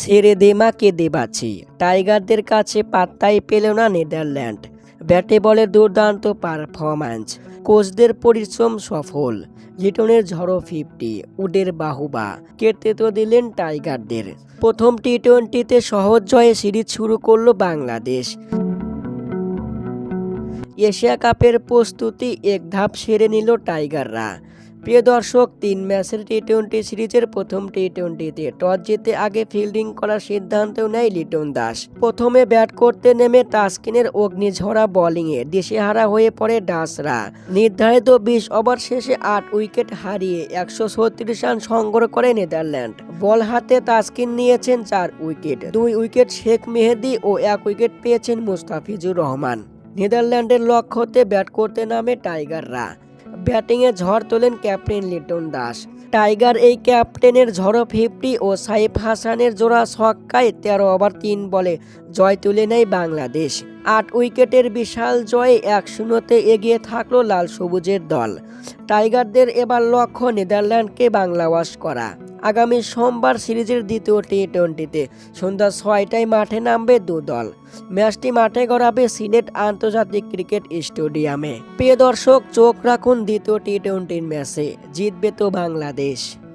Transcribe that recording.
ছেড়ে দে মা কেঁদে বাঁচি টাইগারদের কাছে পাত্তাই পেল না নেদারল্যান্ড। ব্যাটে বলে দুর্দান্ত পারফরম্যান্স। কোচদের পরিশ্রম সফল। লিটনের ঝড়ো ফিফটি, উডের বাহুবা কেটে তো দিলেন টাইগারদের। প্রথম টি টোয়েন্টিতে সহজ জয়ে সিরিজ শুরু করল বাংলাদেশ। এশিয়া কাপের প্রস্তুতি এক ধাপ সেরে নিল টাইগাররা। প্রিয় দর্শক, তিন ম্যাচের টি টোয়েন্টি সিরিজের প্রথম টি টোয়েন্টিতে টস জিতে আগে ফিল্ডিং করার সিদ্ধান্ত নেয় লিটন দাস। প্রথমে ব্যাট করতে নেমে তাসকিনের অগ্নিঝরা বোলিংয়ে দিশেহারা হয়ে পড়ে ডাসরা নির্ধারিত বিশ ওভার শেষে আট উইকেট হারিয়ে একশো ছত্রিশ রান সংগ্রহ করে নেদারল্যান্ড। বল হাতে তাসকিন নিয়েছেন চার উইকেট। দুই উইকেট শেখ মেহেদি ও এক উইকেট পেয়েছেন মুস্তাফিজুর রহমান। নেদারল্যান্ডের লক্ষ্যতে ব্যাট করতে নামে টাইগাররা। ব্যাটিংয়ে ঝড় তোলেন ক্যাপ্টেন লিটন দাস। টাইগার এই ক্যাপ্টেনের ঝড়ো ফিফটি ও সাইফ হাসানের জোড়া ছক্কায় তেরো ওভার তিন বলে জয় তুলে নেয় বাংলাদেশ। আট উইকেটের বিশাল জয়ে এক শূন্যতে এগিয়ে থাকল লাল সবুজের দল। টাইগারদের এবার লক্ষ্য নেদারল্যান্ডকে বাংলা ওয়াশ করা। আগামী সোমবার সিরিজের দ্বিতীয় টি টোয়েন্টিতে সন্ধ্যা ছয়টায় মাঠে নামবে দু দল ম্যাচটি মাঠে গড়াবে সিলেট আন্তর্জাতিক ক্রিকেট স্টেডিয়ামে। প্রিয় দর্শক, চোখ রাখুন দ্বিতীয় টি টোয়েন্টির ম্যাচে। জিতবে তো বাংলাদেশ।